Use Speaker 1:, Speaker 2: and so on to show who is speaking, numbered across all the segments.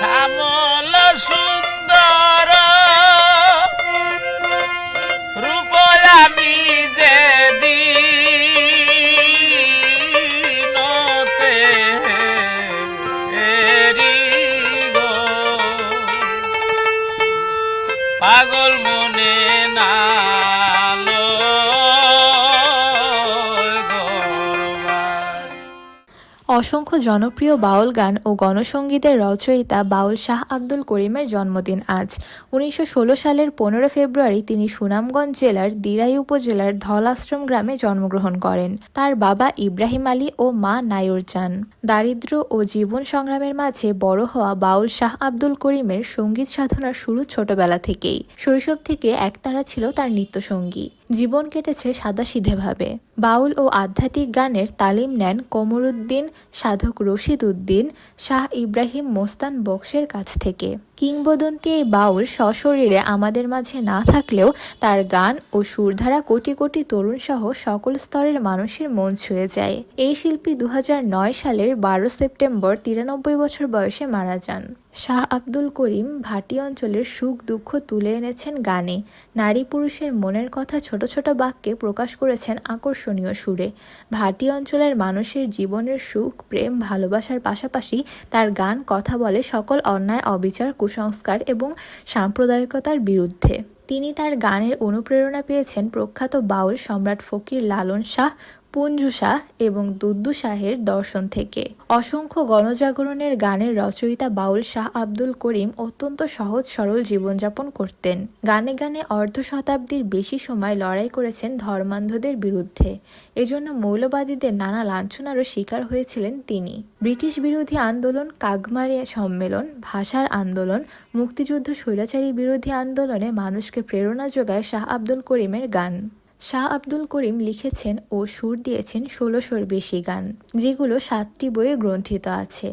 Speaker 1: শ্যামল সুন্দর। রূপ আমি যে দিনতে পাগল মনে
Speaker 2: অসংখ্য জনপ্রিয় বাউল গান ও গণসঙ্গীতের রচয়িতা বাউল শাহ আব্দুল করিমের জন্মদিন আজ। উনিশশো ষোলো সালের পনেরো ফেব্রুয়ারি তিনি সুনামগঞ্জ জেলার দিরাই উপজেলার ধলাশ্রম গ্রামে জন্মগ্রহণ করেন। তার বাবা ইব্রাহিম আলী ও মা নায়র চান। দারিদ্র্য ও জীবন সংগ্রামের মাঝে বড় হওয়া বাউল শাহ আব্দুল করিমের সংগীত সাধনার শুরু ছোটবেলা থেকেই। শৈশব থেকে একতারা ছিল তার নৃত্যসঙ্গী। জীবন কেটেছে সাদাসিধেভাবে। বাউল ও আধ্যাত্মিক গানের তালিম নেন কোমরুদ্দিন, সাধক রশিদ উদ্দিন শাহ ইব্রাহিম মোস্তান বক্সের কাছ থেকে। কিংবদন্তি এই বাউল সশরীরে আমাদের মাঝে না থাকলেও তার গান ও সুরধারা কোটি কোটি তরুণ সহ সকল স্তরের মানুষের মন ছুঁয়ে যায়। এই শিল্পী দু হাজার নয় সালের বারো সেপ্টেম্বর তিরানব্বই বছর বয়সে মারা যান। শাহ আব্দুল করিম ভাটি অঞ্চলের সুখ দুঃখ তুলে এনেছেন গানে। নারী পুরুষের মনের কথা ছোট ছোট বাক্যে প্রকাশ করেছেন আকর্ষণীয় সুরে। ভাটি অঞ্চলের মানুষের জীবনের সুখ, প্রেম, ভালোবাসার পাশাপাশি তার গান, কথা বলে সকল অন্যায়, অবিচার কুসংস্কার এবং সাম্প্রদায়িকতার বিরুদ্ধে। তিনি তার গানের অনুপ্রেরণা পেয়েছেন প্রখ্যাত বাউল সম্রাট ফকির লালন শাহ পুঞ্জু শাহ এবং দুদ্দু শাহের দর্শন থেকে। অসংখ্য গণজাগরণের গানের রচয়িতা বাউল শাহ আব্দুল করিম অত্যন্ত সহজ সরল জীবনযাপন করতেন। গানে গানে অর্ধ শতাব্দীর বেশি সময় লড়াই করেছেন ধর্মান্ধদের বিরুদ্ধে। এজন্য মৌলবাদীদের নানা লাঞ্ছনারও শিকার হয়েছিলেন তিনি। ব্রিটিশ বিরোধী আন্দোলন, কাগমারি সম্মেলন, ভাষার আন্দোলন, মুক্তিযুদ্ধ, স্বৈরাচারী বিরোধী আন্দোলনে মানুষকে প্রেরণা যোগায় শাহ আব্দুল করিমের গান। শাহ আব্দুল করিম লিখেছেন ও সুর দিয়েছেন ষোলোশোর বেশি গান, যেগুলো সাতটি বইয়ে গ্রন্থিত আছে।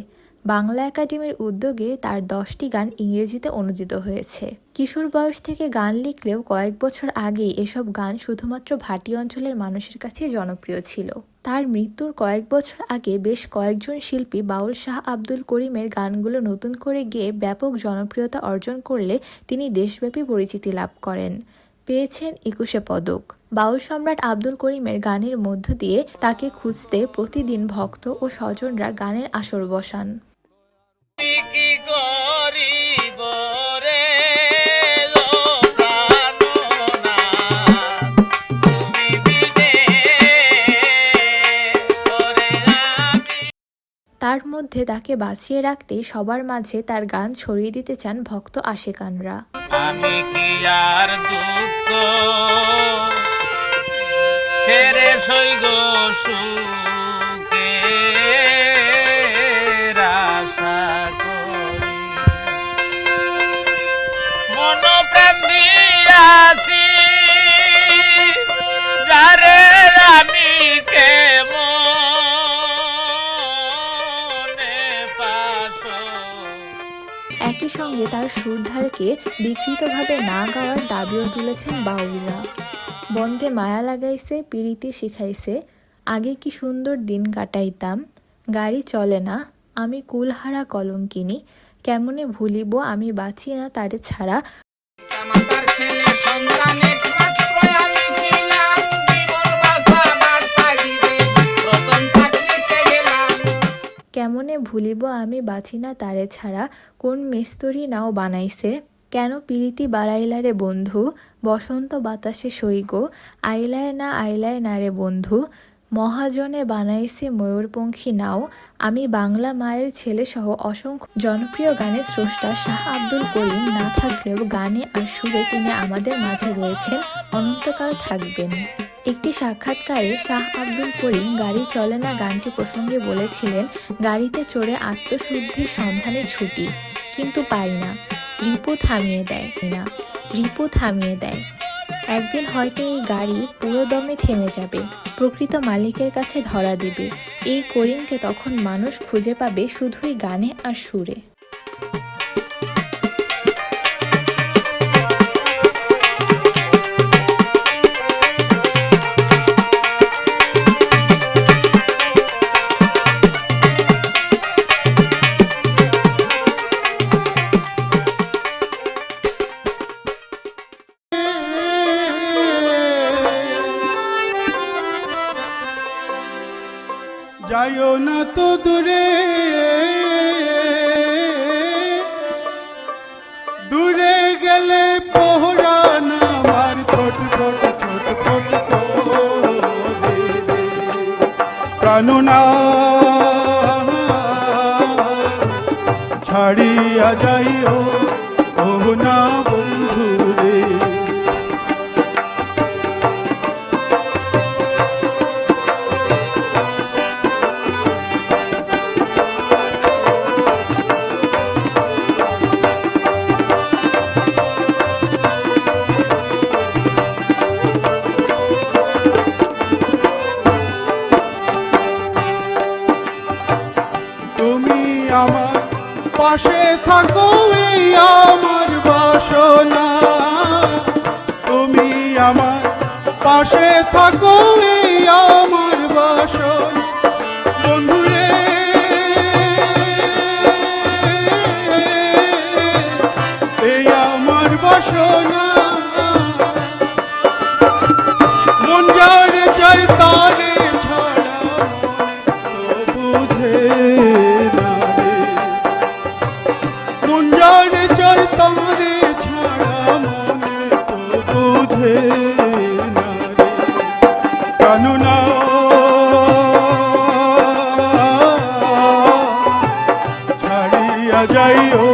Speaker 2: বাংলা একাডেমির উদ্যোগে তার দশটি গান ইংরেজিতে অনুদিত হয়েছে। কিশোর বয়স থেকে গান লিখলেও কয়েক বছর আগেই এসব গান শুধুমাত্র ভাটি অঞ্চলের মানুষের কাছে জনপ্রিয় ছিল। তার মৃত্যুর কয়েক বছর আগে বেশ কয়েকজন শিল্পী বাউল শাহ আব্দুল করিমের গানগুলো নতুন করে গেয়ে ব্যাপক জনপ্রিয়তা অর্জন করলে তিনি দেশব্যাপী পরিচিতি লাভ করেন। পেয়েছেন একুশে পদক। বাউল সম্রাট আব্দুল করিমের গানের মধ্য দিয়ে তাকে খুঁজতে প্রতিদিন ভক্ত ও স্বজনরা গানের আসর বসান। তার মধ্যে তাকে বাঁচিয়ে রাখতে সবার মাঝে তার গান ছড়িয়ে দিতে চান ভক্ত আশেকানরা।
Speaker 1: ছেড়ে
Speaker 2: একই সঙ্গে তার সুরধারকে বিকৃতভাবে না গাওয়ার দাবিও তুলেছেন বাউলরা। বন্ধে মায়া লাগাইছে পিড়িতে শিখাইছে, আগে কি সুন্দর দিন কাটাইতাম, গাড়ি চলে না, আমি কুলহারা কলঙ্কিনী, কেমনে ভুলিব আমি বাঁচি না তারে ছাড়া ভুলিব, আমি বাঁচি না তারে ছাড়া। কোন মেস্তরি নাও বানাইছে? কেন পিরিতি বাড়াইলারে বন্ধু? বসন্ত বাতাসে সৈগ আইলায় না আইলায় না রে বন্ধু? মহাজনে বানাইছে ময়ূরপঙ্খী নাও। আমি বাংলা মায়ের ছেলে সহ অসংখ্য জনপ্রিয় গানের স্রষ্টা শাহ আব্দুল করিম না থাকলেও গানে আর সুরে তিনি আমাদের মাঝে রয়েছেন, অনন্তকাল থাকবেন। একটি সাক্ষাৎকারে শাহ আব্দুল করিম গাড়ি চলে না গানটি প্রসঙ্গে বলেছিলেন, গাড়িতে চড়ে আত্মশুদ্ধির সন্ধানে ছুটি, কিন্তু পাই না। রিপু থামিয়ে দেয়। না, রিপু থামিয়ে দেয়। একদিন হয়তো এই গাড়ি পুরো দমে থেমে যাবে, প্রকৃত মালিকের কাছে ধরা দিবে। এই করিমকে তখন মানুষ খুঁজে পাবে শুধুই গানে আর সুরে।
Speaker 3: দূরে গেলে পোহরা পাশে থাকো এই আমার বাসনা। তুমি আমার পাশে থাকো এই আমার বাসনা।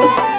Speaker 3: you.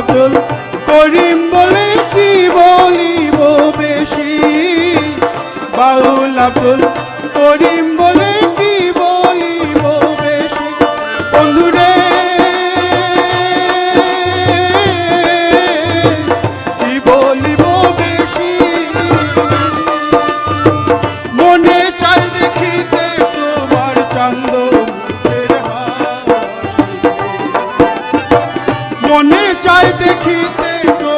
Speaker 3: পাগল করিম বলে কি বলিব বেশি? বাউল আবুল করিম বলে মনে চাই দেখিতে গো